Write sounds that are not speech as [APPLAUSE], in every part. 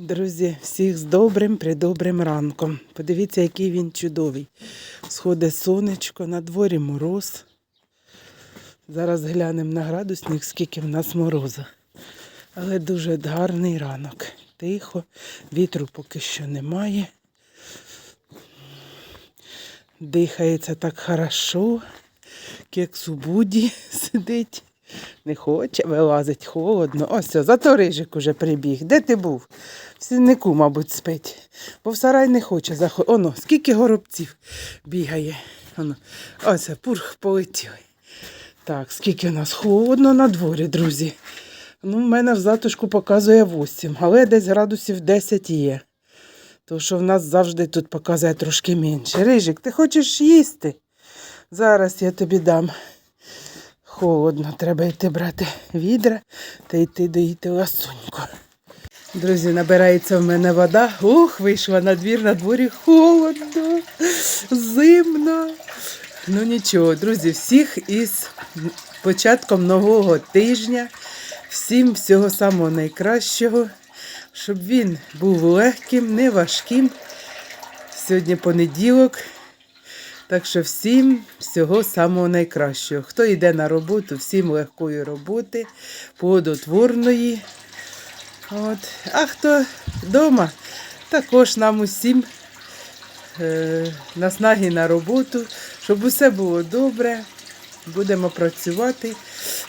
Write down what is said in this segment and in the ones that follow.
Друзі, всіх з добрим, придобрим ранком. Подивіться, який він чудовий. Сходить сонечко, на дворі мороз. Зараз глянемо на градусник, скільки в нас морозу. Але дуже гарний ранок. Тихо, вітру поки що немає. Дихається так хорошо. Кекс у буді [LAUGHS] сидить. Не хоче вилазить, холодно. Ось, зато рижик уже прибіг. Де ти був? В сіннику, мабуть, спить. Бо в сарай не хоче заходити. Оно, скільки горобців бігає. Оно. Ось, пурх полетіли. Так, скільки у нас холодно на дворі, друзі. Ну, в мене в затишку показує 8, але десь градусів 10 є. То що в нас завжди тут показує трошки менше. Рижик, ти хочеш їсти? Зараз я тобі дам. Холодно, треба йти брати відра та йти доїти ласуньку. Друзі, набирається в мене вода. Ух, вийшла на двір, на дворі холодно, зимно. Ну нічого, друзі, всіх із початком нового тижня. Всім всього самого найкращого, щоб він був легким, не важким. Сьогодні понеділок. Так що всім всього самого найкращого. Хто йде на роботу, всім легкої роботи, плодотворної. От. А хто вдома, також нам усім е, наснаги на роботу, щоб усе було добре. Будемо працювати.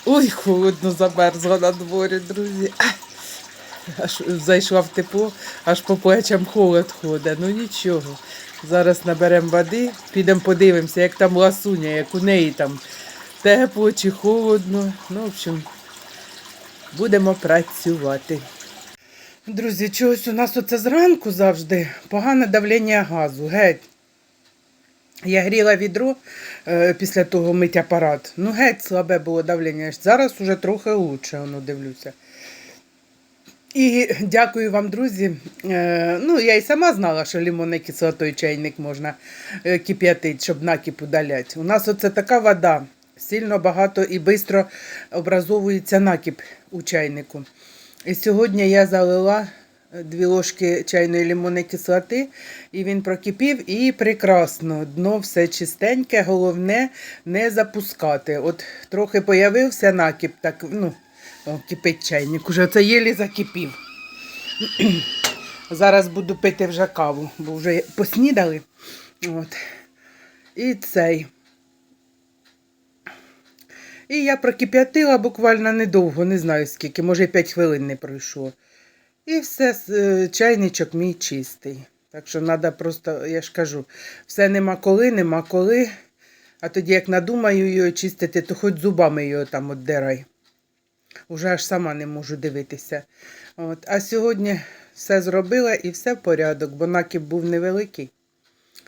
Ой, холодно замерзла на дворі, друзі. Аж зайшла в тепло, аж по плечам холод ходить. Ну нічого. Зараз наберемо води, підемо подивимося, як там ласуня, як у неї там тепло чи холодно. Ну, в общем, будемо працювати. Друзі, чогось у нас оце зранку завжди погане давлення газу. Геть. Я гріла відро е, після того мить апарат. Ну, геть слабе було давлення. Зараз уже трохи лучше, воно дивлюся. І дякую вам, друзі. Е, ну, я і сама знала, що лимонний кислотою чайник можна е, кип'ятити, щоб накіп удаляти. У нас оце така вода. Сильно багато і швидко образовується накіп у чайнику. І сьогодні я залила дві ложки чайної лимонної кислоти, і він прокипів, і прекрасно. Дно все чистеньке, головне не запускати. От трохи появився накіп, так, ну, о, кипить чайник, уже це єлі закипів. [CLEARS THROAT] Зараз буду пити вже каву, бо вже поснідали. От. І цей. І я прокип'ятила буквально недовго, не знаю скільки, може 5 хвилин не пройшло. І все, е, чайничок мій чистий. Так що треба просто, я ж кажу, все нема коли, нема коли. А тоді, як надумаю його чистити, то хоч зубами його там отдирай. Уже аж сама не можу дивитися. От. А сьогодні все зробила і все в порядок, бо накіп був невеликий.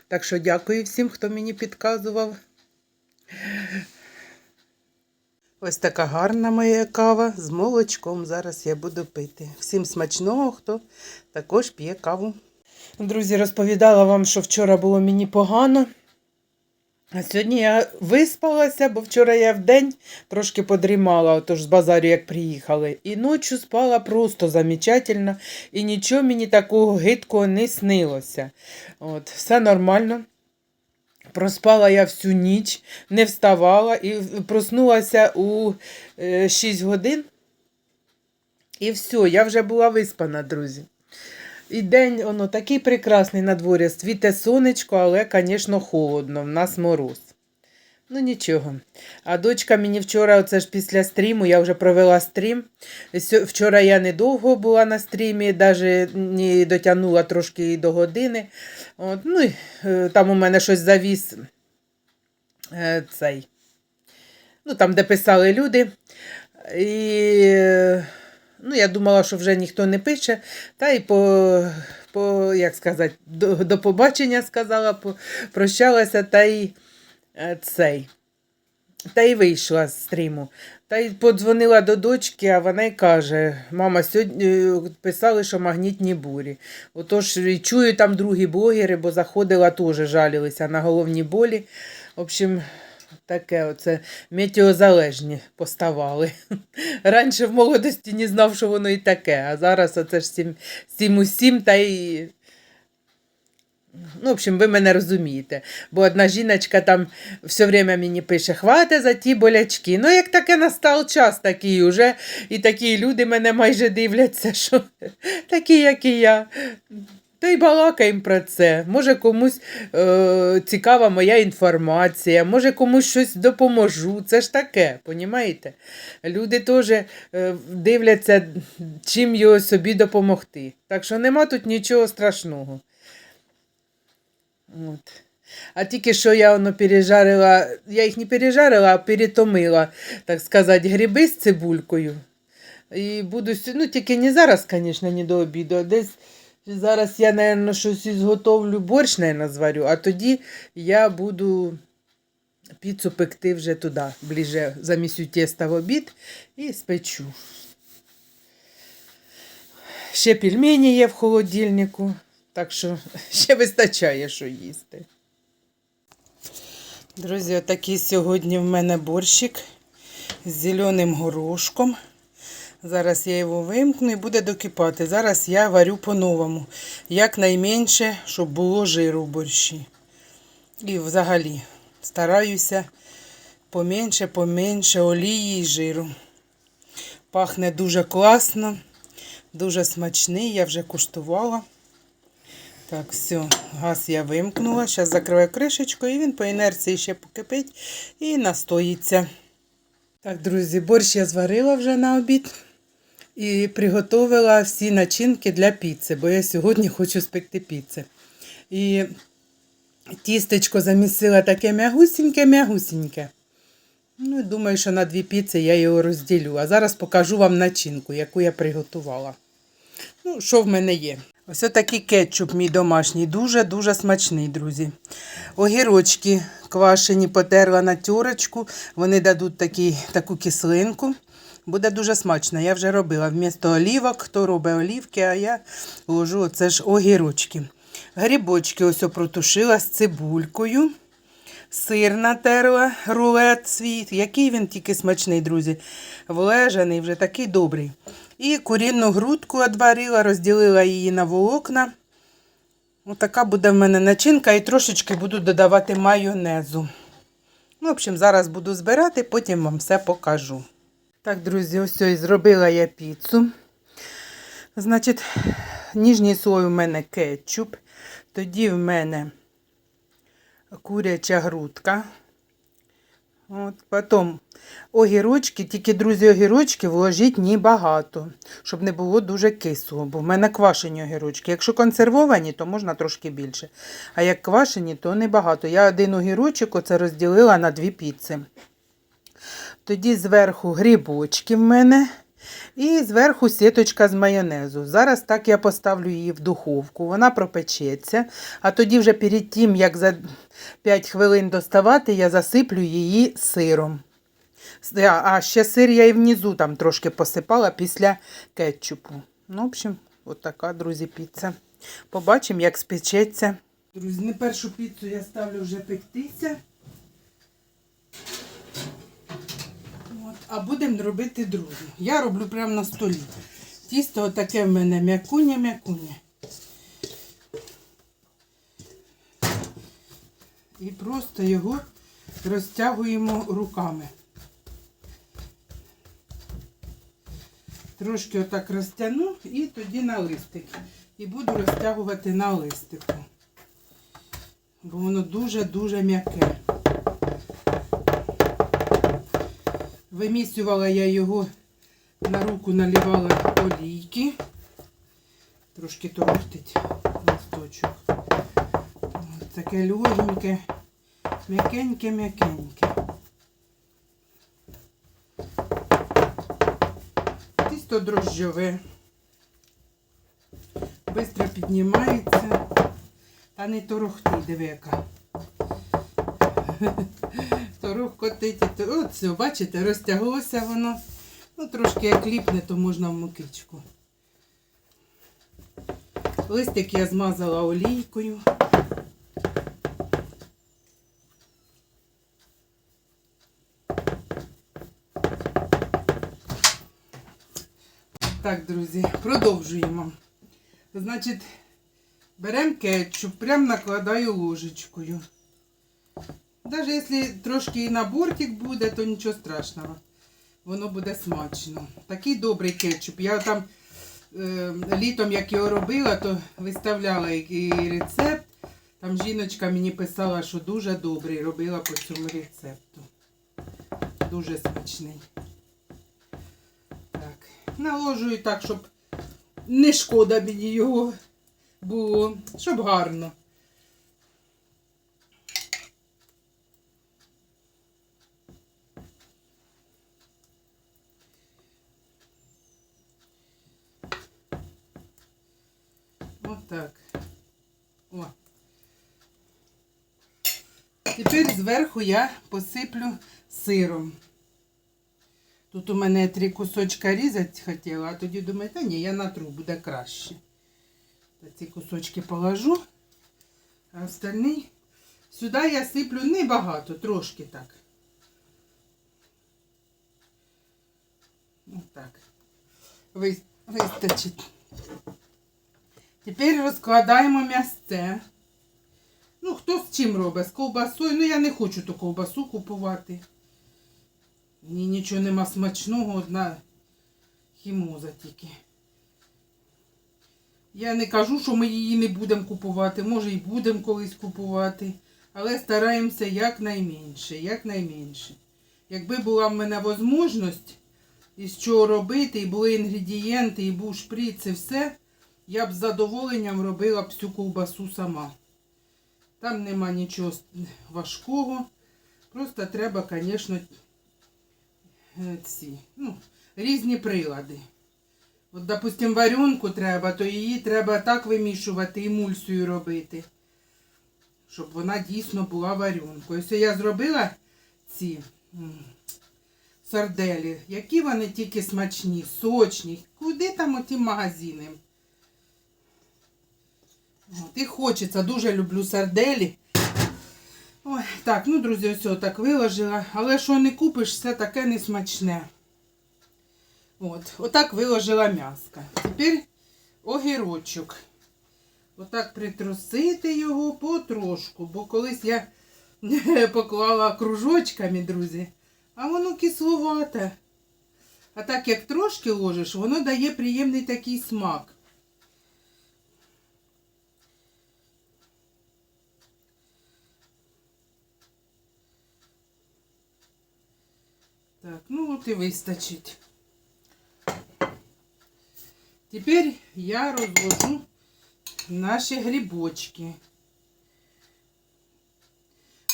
Так що дякую всім, хто мені підказував. Ось така гарна моя кава з молочком. Зараз я буду пити. Всім смачного, хто також п'є каву. Друзі, розповідала вам, що вчора було мені погано. А сьогодні я виспалася, бо вчора я вдень трошки подрімала, отож з базарю, як приїхали. І ночі спала просто замечательно, і нічого мені такого гидкого не снилося. От, Все нормально. Проспала я всю ніч, не вставала і проснулася у е, 6 годин. І все, я вже була виспана, друзі. І день воно такий прекрасний на дворі, світе сонечко, але, звісно, холодно, в нас мороз. Ну нічого. А дочка мені вчора, оце ж після стріму, я вже провела стрім. Вчора я недовго була на стрімі, навіть дотягнула трошки до години. От, ну, е, там у мене щось завіс е, цей. Ну, там, де писали люди. І е, ну, я думала, що вже ніхто не пише. Та й по, по як сказати, до, до побачення сказала, прощалася та й е, цей. Та й вийшла з стріму. Та й подзвонила до дочки, а вона й каже: мама, сьогодні е, писали, що магнітні бурі. Отож, чую там другі блогери, бо заходила теж жалілися на головні болі. В общем, Таке оце метеозалежні поставали. [LAUGHS] Раніше в молодості не знав, що воно і таке, а зараз оце ж сім, сім усім та й. Ну, в общем, ви мене розумієте. Бо одна жіночка там все время мені пише, хвати за ті болячки. Ну, як таке настав час такий уже, і такі люди мене майже дивляться, [LAUGHS] що такі, як і я. Та й балакаємо про це. Може, комусь е, цікава моя інформація, може комусь щось допоможу. Це ж таке, понімаєте? Люди теж е, дивляться, чим його собі допомогти. Так що нема тут нічого страшного. От. А тільки що я воно пережарила, я їх не пережарила, а перетомила, так сказати, гриби з цибулькою. І буду, ну тільки не зараз, звісно, не до обіду, а десь зараз я, мабуть, щось зготовлю, борщ, мабуть, зварю, а тоді я буду піцу пекти вже туди, ближе замісю теста в обід і спечу. Ще пельмені є в холодильнику, так що [LAUGHS] ще вистачає, що їсти. Друзі, отакий сьогодні в мене борщик з зеленим горошком. Зараз я його вимкну і буде докипати. Зараз я варю по-новому. Якнайменше, щоб було жиру в борщі. І взагалі стараюся поменше, поменше олії і жиру. Пахне дуже класно, дуже смачний, я вже куштувала. Так, все, газ я вимкнула. Зараз закриваю кришечку і він по інерції ще покипить і настоїться. Так, друзі, борщ я зварила вже на обід і приготувала всі начинки для піци, бо я сьогодні хочу спекти піци. І тістечко замісила таке м'ягусіньке-м'ягусіньке. Ну, думаю, що на дві піци я його розділю. А зараз покажу вам начинку, яку я приготувала. Ну, що в мене є? Ось такий кетчуп мій домашній, дуже-дуже смачний, друзі. Огірочки квашені, потерла на тюрочку. Вони дадуть такий, таку кислинку. Буде дуже смачно. Я вже робила. Вмісто олівок, хто робить олівки, а я ложу оце ж огірочки. Грибочки ось протушила з цибулькою. Сир натерла, рулет свій. Який він тільки смачний, друзі. Влежаний, вже такий добрий. І курінну грудку одварила, розділила її на волокна. Отака буде в мене начинка і трошечки буду додавати майонезу. Ну, в общем, зараз буду збирати, потім вам все покажу. Так, друзі, ось зробила я піцу. Значить, ніжній слой у мене кетчуп. Тоді в мене куряча грудка. От, потім огірочки, тільки, друзі, огірочки вложіть небагато, щоб не було дуже кислого, бо в мене квашені огірочки. Якщо консервовані, то можна трошки більше. А як квашені, то небагато. Я один огірочок оце розділила на дві піци. Тоді зверху грибочки в мене. І зверху сіточка з майонезу. Зараз так я поставлю її в духовку, вона пропечеться. А тоді вже перед тим, як за 5 хвилин доставати, я засиплю її сиром. А ще сир я і внизу там трошки посипала після кетчупу. Ну, в общем, от друзі, піца. Побачимо, як спечеться. Друзі, не першу піцу я ставлю вже пектися. А будемо робити другу. Я роблю прямо на столі. Тісто таке в мене м'якуня-м'якуня. І просто його розтягуємо руками. Трошки отак розтягну і тоді на листик. І буду розтягувати на листику. Бо воно дуже-дуже м'яке. Вимісювала я його, на руку наливала олійки. Трошки торохтить листочок. Ось таке легеньке, м'якеньке-м'якеньке. Тісто дрожжове. Бистро піднімається. Та не торохти, диви шнурок котити. От все, бачите, розтяглося воно. Ну, Трошки як ліпне, то можна в мукичку. Листик я змазала олійкою. Так, друзі, продовжуємо. Значить, беремо кетчуп, прям накладаю ложечкою. Навіть якщо трошки і на бортик буде, то нічого страшного. Воно буде смачно. Такий добрий кетчуп. Я там е, літом, як його робила, то виставляла і рецепт. Там жіночка мені писала, що дуже добрий, робила по цьому рецепту. Дуже смачний. Так, наложую так, щоб не шкода мені його було, щоб гарно. Отак. О. Тепер зверху я посиплю сиром. Тут у мене три кусочка різати хотіла, а тоді думаю, та ні, я натру, буде краще. Та ці кусочки положу, а остальний сюди я сиплю небагато, трошки так. Отак. Ви- Вистачить. Тепер розкладаємо м'ясце. Ну, хто з чим робить? З ковбасою. Ну, я не хочу ту ковбасу купувати. Ні, нічого нема смачного, одна хімоза тільки. Я не кажу, що ми її не будемо купувати. Може і будемо колись купувати. Але стараємося якнайменше, якнайменше. Якби була в мене можливість із чого робити, і були інгредієнти, і був шприц, і все, я б з задоволенням робила б всю ковбасу сама. Там нема нічого важкого. Просто треба, звісно, ці, ну, різні прилади. От, допустим, варенку треба, то її треба так вимішувати, емульсію робити, щоб вона дійсно була варенкою. Ось я зробила ці сарделі, які вони тільки смачні, сочні. Куди там оті магазини? От, і хочеться, дуже люблю сарделі. Ой, так, ну, друзі, ось так виложила. Але що не купиш, все таке несмачне. От, отак виложила м'яска. Тепер огірочок. Отак притрусити його потрошку, бо колись я [LAUGHS] поклала кружочками, друзі, а воно кисловате. А так як трошки ложиш, воно дає приємний такий смак. Так, ну от і вистачить. Тепер я розложу наші грибочки.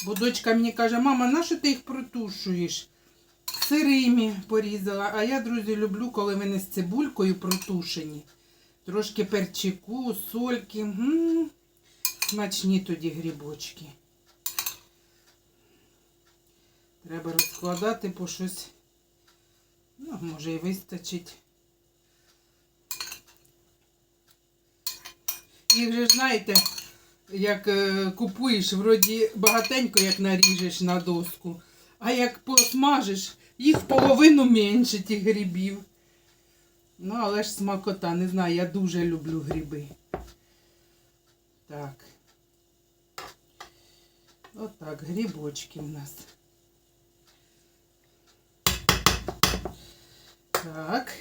Бо дочка мені каже, мама, на що ти їх протушуєш? Сирими порізала. А я, друзі, люблю, коли вони з цибулькою протушені. Трошки перчику, сольки. М -м -м. Смачні тоді грибочки. Треба розкладати по щось. Ну, може і вистачить. Їх же знаєте, як е, купуєш, вроді багатенько як наріжеш на доску, а як посмажиш, їх половину менше тих грибів. Ну, але ж смакота, не знаю, я дуже люблю гриби. Так. Отак, грибочки в нас. Так.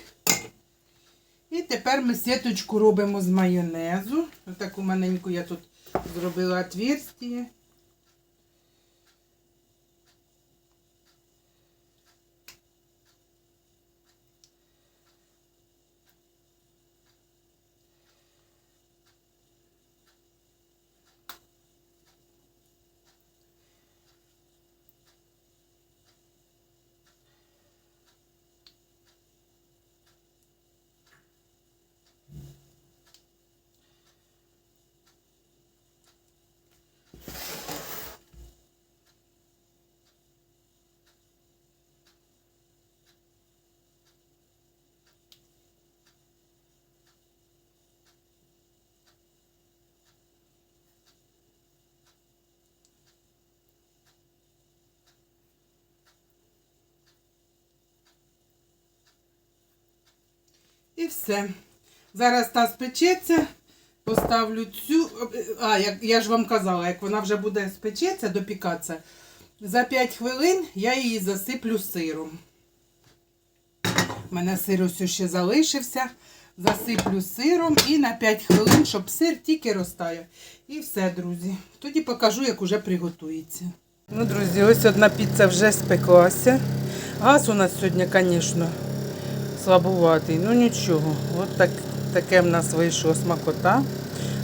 І тепер ми сіточку робимо з майонезу. Отаку маленьку я тут зробила отверстие. І все. Зараз та спечеться. Поставлю цю. А, як я ж вам казала, як вона вже буде спечеться, допікатися, за 5 хвилин я її засиплю сиром. У мене сир ось ще залишився. Засиплю сиром і на 5 хвилин, щоб сир тільки розтаяв. І все, друзі. Тоді покажу, як уже приготується. Ну, друзі, ось одна піца вже спеклася. Газ у нас сьогодні, звісно, слабуватий. Ну нічого. От так, таке в нас вийшло смакота.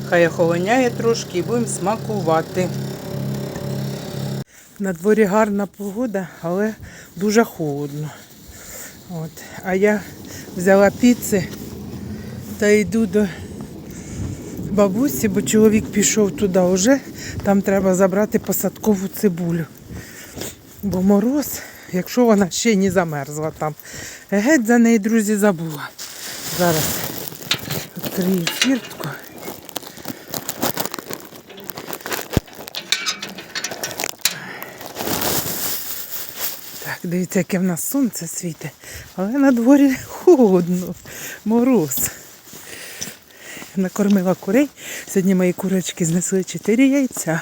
Хай охолоняє трошки і будемо смакувати. На дворі гарна погода, але дуже холодно. От. А я взяла піци та йду до бабусі, бо чоловік пішов туди вже. Там треба забрати посадкову цибулю. Бо мороз, якщо вона ще не замерзла там. Геть за неї, друзі, забула. Зараз відкрию фіртку. Так, дивіться, яке в нас сонце світить. Але на дворі холодно, мороз. Накормила курей. Сьогодні мої курочки знесли 4 яйця.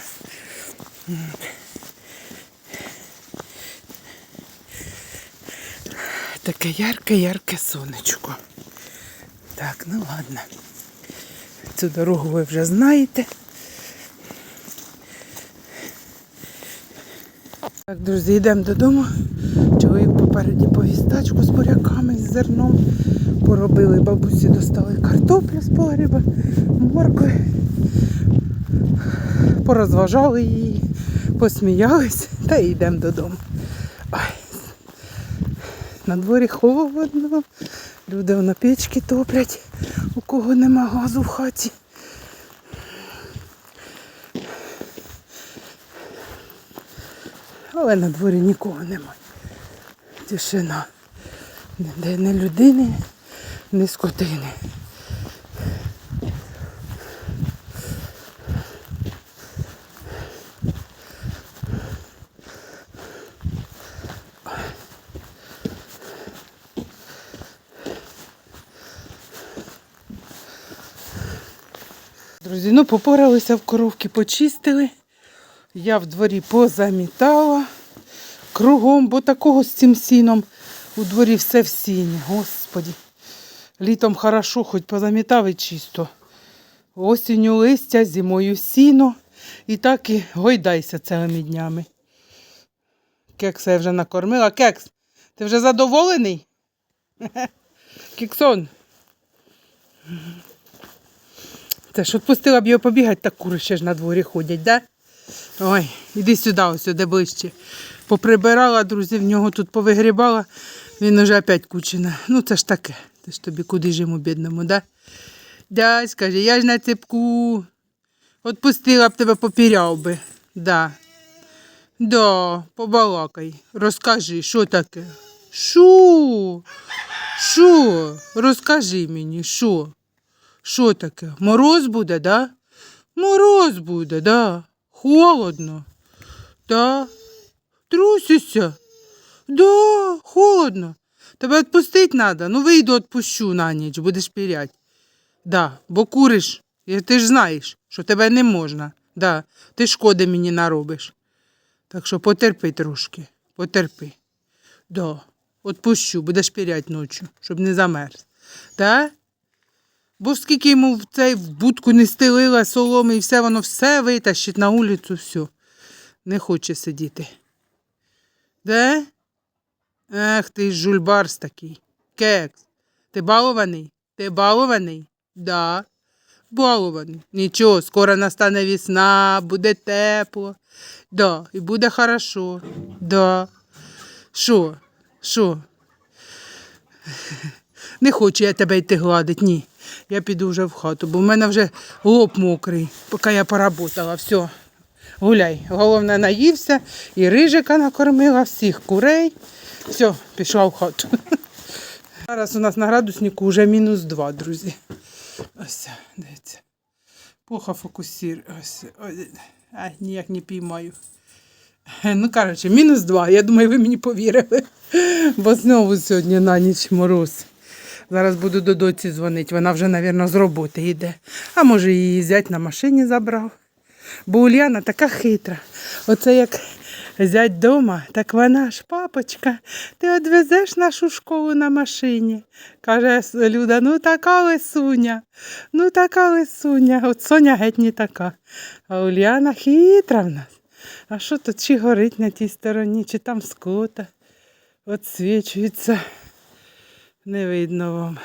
Таке ярке-ярке сонечко. Так, ну ладно. Цю дорогу ви вже знаєте. Так, друзі, йдемо додому. Чоловік попереді повіз тачку з буряками, з зерном. Поробили бабусі, достали картоплю з погреба, моркви. Порозважали її, посміялись та йдемо додому. На дворі холодно, люди на печки топлять, у кого нема газу в хаті. Але на дворі нікого немає. Тишина. Ніде не людини, ні скотини. Друзі, ну попоралися в коровки, почистили. Я в дворі позамітала кругом, бо такого з цим сіном у дворі все в сіні. Господі. Літом хорошо, хоч позамітав і чисто. Осінню листя, зимою сіно. І так і гойдайся цілими днями. Кекса я вже накормила. Кекс, ти вже задоволений? [LAUGHS] Кексон. Це ж відпустила б його побігати, так кури ще ж на дворі ходять, да? Ой, іди сюди, ось сюди ближче. Поприбирала, друзі, в нього тут повигрібала, він уже опять кучина. Ну це ж таке. Це ж тобі куди ж бідному, да? Да, скаже, я ж на цепку. Отпустила б тебе попіряв би. Да. Да, побалакай. Розкажи, що таке? Що? Що? Розкажи мені, що? Що таке? Мороз буде, да? Мороз буде, да. Холодно. Да. Трусишся? Да, холодно. Тебе відпустити треба. Ну вийду, відпущу на ніч, будеш пірять. Да, бо куриш. І ти ж знаєш, що тебе не можна. Да, ти шкоди мені наробиш. Так що потерпи трошки, потерпи. Да, відпущу, будеш пірять ночі, щоб не замерз. Да? Бо скільки йому в цей в будку не стелила соломи і все, воно все витащить на вулицю, все. Не хоче сидіти. Де? Ех, ти жульбарс такий. Кекс. Ти балований? Ти балований? Да. Балований. Нічого, скоро настане весна, буде тепло. Да, і буде хорошо. Да. Що? Що? Не хочу я тебе йти гладить, ні. Я піду вже в хату, бо в мене вже лоб мокрий, поки я поработала. Все, гуляй. Головне, наївся і рижика накормила, всіх курей. Все, пішла в хату. [LAUGHS] Зараз у нас на градуснику вже мінус два, друзі. Ось, дивіться. Плохо фокусір. Ось. А, ніяк не піймаю. Ну, коротше, мінус два. Я думаю, ви мені повірили. Бо знову сьогодні на ніч мороз. Зараз буду до доці дзвонити, вона вже, мабуть, з роботи йде. А може її зять на машині забрав. Бо Ульяна така хитра. Оце як зять дома, так вона ж, папочка, ти відвезеш нашу школу на машині. Каже Люда, ну така лисуня, ну така лисуня. От Соня геть не така. А Ульяна хитра в нас. А що тут чи горить на тій стороні, чи там скота? От свічується. Не видно вам.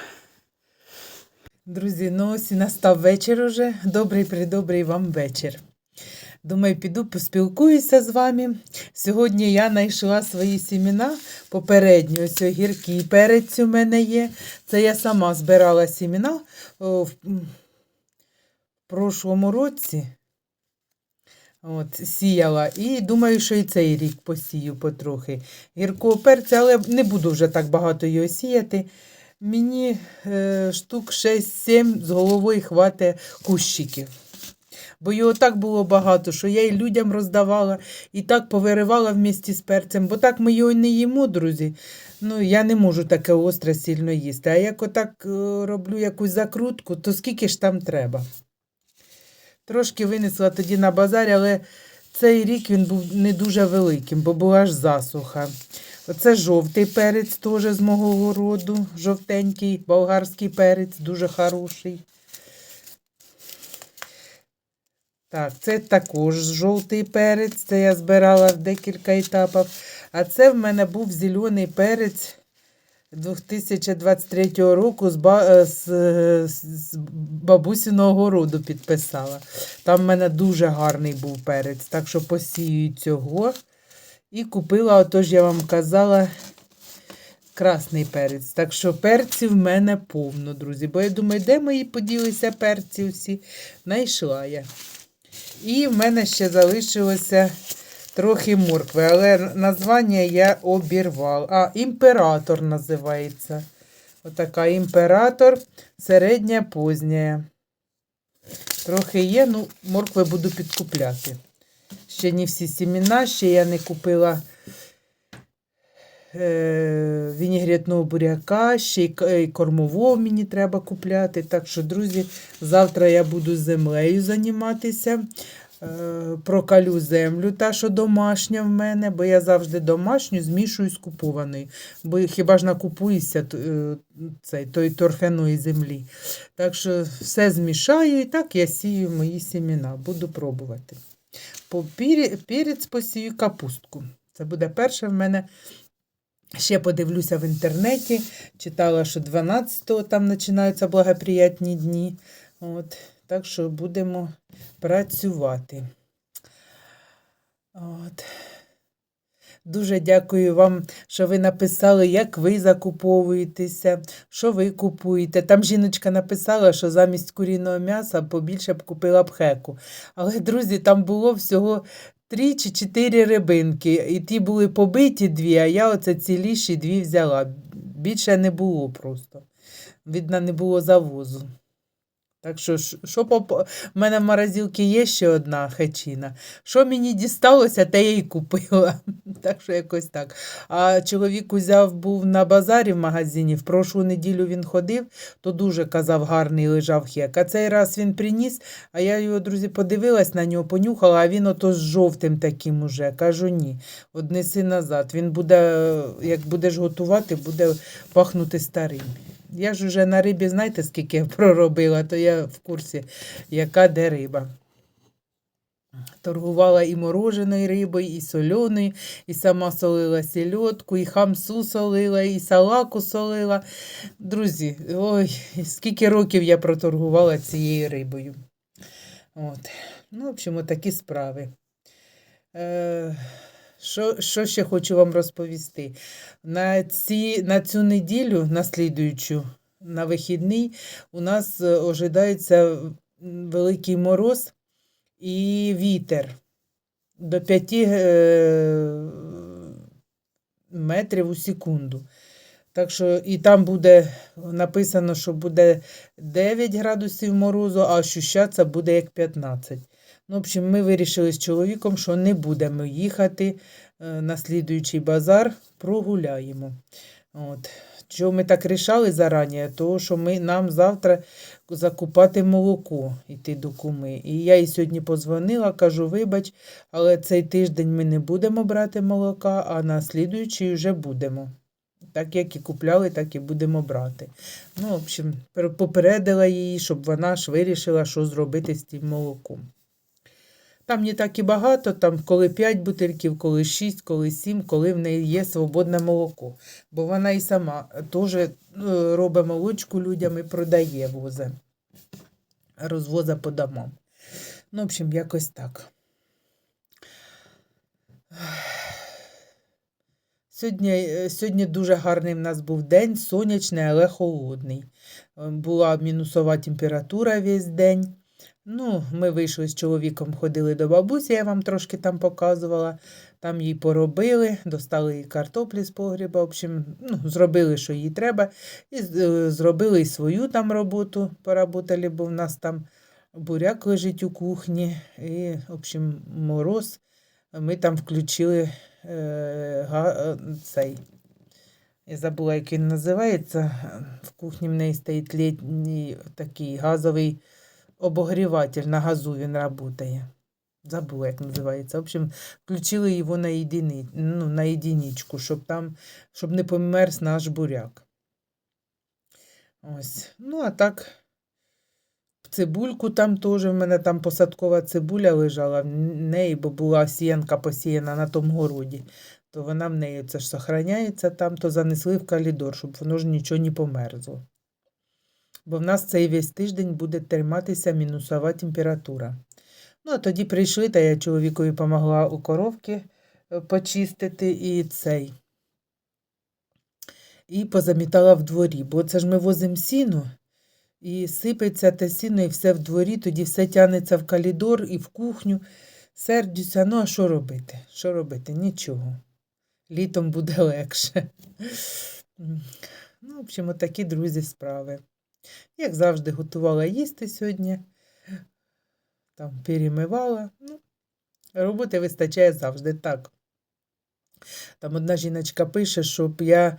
Друзі, ну ось і настав вечір уже. Добрий придобрий вам вечір. Думаю, піду поспілкуюся з вами. Сьогодні я знайшла свої сімена попередньо. Ось огірки перець у мене є. Це я сама збирала сімена о, в прошлому році. От, сіяла. І думаю, що і цей рік посію потрохи. Гіркого перця, але не буду вже так багато його сіяти. Мені е, штук 6-7 з головою хватить кущиків. Бо його так було багато, що я і людям роздавала, і так повиривала в місті з перцем, бо так ми його не їмо, друзі. Ну, я не можу таке остре сильно їсти. А як отак е, роблю якусь закрутку, то скільки ж там треба? Трошки винесла тоді на базар, але цей рік він був не дуже великим, бо була аж засуха. Оце жовтий перець теж з мого городу, жовтенький, болгарський перець, дуже хороший. Так, це також жовтий перець, це я збирала в декілька етапів. А це в мене був зелений перець 2023 року з, ба... е, з, з бабусиного городу підписала. Там в мене дуже гарний був перець, так що посію цього. І купила, отож я вам казала, красний перець. Так що перців в мене повно, друзі. Бо я думаю, де мої поділися перці всі? Найшла я. І в мене ще залишилося трохи моркви, але названня я обірвала. А, імператор називається. Отака імператор середня позня. Трохи є, ну, моркви буду підкупляти. Ще не всі сіміна, ще я не купила е, вінігретного буряка, ще й й кормового мені треба купляти. Так що, друзі, завтра я буду землею займатися. Е, прокалю землю, та, що домашня в мене, бо я завжди домашню змішую з купованою. Бо хіба ж накупуєшся т- е, цей, той торфяної землі. Так що все змішаю і так я сію мої сіміна. Буду пробувати. По посію капустку. Це буде перше в мене. Ще подивлюся в інтернеті. Читала, що 12-го там починаються благоприятні дні. От, так що будемо працювати. От. Дуже дякую вам, що ви написали, як ви закуповуєтеся, що ви купуєте. Там жіночка написала, що замість куріного м'яса побільше б купила б хеку. Але, друзі, там було всього три чи чотири рибинки. І ті були побиті дві, а я оце ціліші дві взяла. Більше не було просто. Видно, не було завозу. Так що, що поп... в мене в морозилці є ще одна хечина. Що мені дісталося, те я й купила. [LAUGHS] Так що якось так. А чоловік узяв був на базарі в магазині. В прошлу неділю він ходив, то дуже казав, гарний лежав хек. А цей раз він приніс, а я його, друзі, подивилась на нього, понюхала, а він ото з жовтим таким уже. Кажу, ні, однеси назад. Він буде, як будеш готувати, буде пахнути старим. Я ж уже на рибі, знаєте, скільки я [LAUGHS] проробила, то я в курсі, яка де риба. Торгувала і мороженою рибою, і соленою, і сама солила сільотку, і хамсу солила, і салаку солила. Друзі, ой, скільки років я проторгувала цією рибою. От. Ну, в общем, такі справи. Е, що, що ще хочу вам розповісти? На, ці, на цю неділю, на слідуючу, на вихідний, у нас е, ожидається великий мороз і вітер до 5 е, метрів у секунду. Так що і там буде написано, що буде 9 градусів морозу, а ощущатися буде як 15. Ну, в общем, ми вирішили з чоловіком, що не будемо їхати е, на слідуючий базар, прогуляємо. От. Чого ми так рішали зарані? Тому що ми, нам завтра закупати молоко, йти до куми. І я їй сьогодні позвонила, кажу, вибач, але цей тиждень ми не будемо брати молока, а на слідуючий вже будемо. Так як і купляли, так і будемо брати. Ну, в общем, попередила її, щоб вона ж вирішила, що зробити з тим молоком. Там не так і багато, там коли 5 бутильків, коли 6, коли 7, коли в неї є свободне молоко. Бо вона і сама теж е, робить молочку людям і продає возе. Розвоза по домам. Ну, в общем, якось так. Сьогодні, е, сьогодні дуже гарний в нас був день, сонячний, але холодний. Е, Була мінусова температура весь день. Ну, ми вийшли з чоловіком, ходили до бабусі, я вам трошки там показувала. Там їй поробили, достали їй картоплі з погріба. В общем, ну, зробили, що їй треба. І е, зробили і свою там роботу, поработали, бо в нас там буряк лежить у кухні. І, в общем, мороз. Ми там включили е, га, е, цей. Я забула, як він називається. В кухні в неї стоїть літній такий газовий обогріватель на газу він працює. Забула, як називається. В общем, включили його на, єдини, ну, на єдиничку, щоб там, щоб не померз наш буряк. Ось. Ну, а так, цибульку там теж, в мене там посадкова цибуля лежала в неї, бо була сіянка посіяна на тому городі. То вона в неї це ж сохраняється там, то занесли в калідор, щоб воно ж нічого не померзло. Бо в нас цей весь тиждень буде триматися мінусова температура. Ну, а тоді прийшли, та я чоловікові допомогла у коровки е, почистити і цей. І позамітала в дворі, бо це ж ми возимо сіно, і сипеться те сіно, і все в дворі, тоді все тягнеться в калідор і в кухню. Сердюся, ну а що робити? Що робити? Нічого. Літом буде легше. Ну, в общем, такі друзі справи. Як завжди, готувала їсти сьогодні, там перемивала. Ну, роботи вистачає завжди так. Там одна жіночка пише, щоб я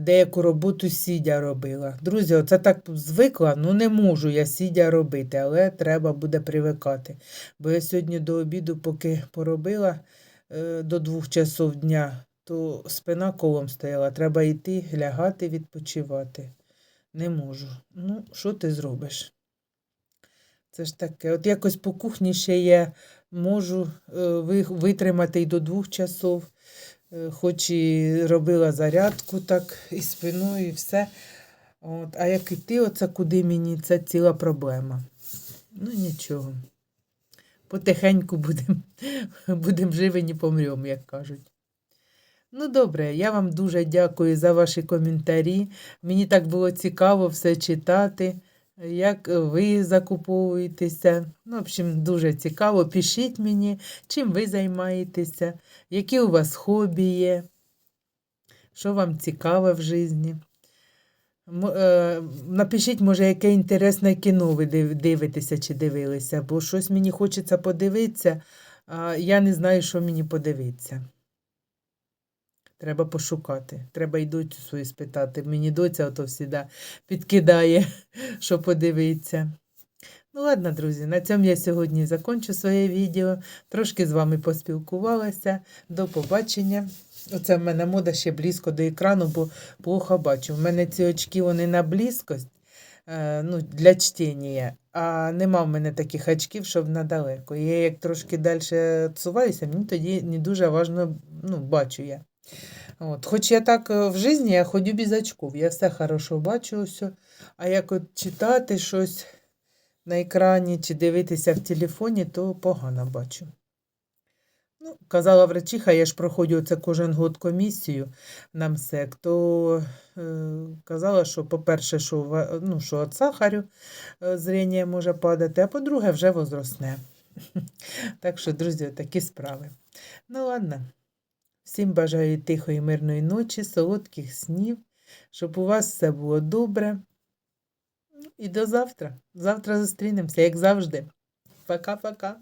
деяку роботу сідя робила. Друзі, оце так звикла, ну не можу я сідя робити, але треба буде привикати. Бо я сьогодні до обіду, поки поробила е, до двох часов дня, то спина колом стояла. Треба йти, лягати, відпочивати. Не можу. Ну, що ти зробиш? Це ж таке. От якось по кухні ще я можу е, витримати й до двох часов, е, хоч і робила зарядку так, і спиною, і все. От, а як іти, оце куди мені, це ціла проблема. Ну, нічого. Потихеньку будемо [LAUGHS] будем живі, не помремо, як кажуть. Ну, добре, я вам дуже дякую за ваші коментарі. Мені так було цікаво все читати, як ви закуповуєтеся. Ну, в общем, дуже цікаво. Пишіть мені, чим ви займаєтеся, які у вас хобі є, що вам цікаве в житті. Е, Напишіть, може, яке інтересне кіно ви дивитеся чи дивилися, бо щось мені хочеться подивитися, а я не знаю, що мені подивитися. Треба пошукати. Треба й доцю свою спитати. Мені доця ото всіда підкидає, [LAUGHS] що подивитися. Ну, ладно, друзі, на цьому я сьогодні закінчу своє відео. Трошки з вами поспілкувалася. До побачення. Оце в мене мода ще близько до екрану, бо плохо бачу. В мене ці очки вони на близькость е, ну, для чтення, а нема в мене таких очків, щоб надалеко. Я як трошки далі відсуваюся, мені тоді не дуже важно ну, бачу я. От. Хоч я так е, в житті я ходю без очков, я все хорошо бачу, все. а як от читати щось на екрані чи дивитися в телефоні, то погано бачу. Ну, казала врачиха, я ж проходжу це кожен год комісію на МСЕК, то е, казала, що, по-перше, що, ну, що від сахарю е, зріння може падати, а по-друге, вже возросне. [LAUGHS] Так що, друзі, такі справи. Ну, ладно. Всім бажаю тихої, мирної ночі, солодких снів, щоб у вас все було добре. І до завтра. Завтра зустрінемося, як завжди. Пока-пока.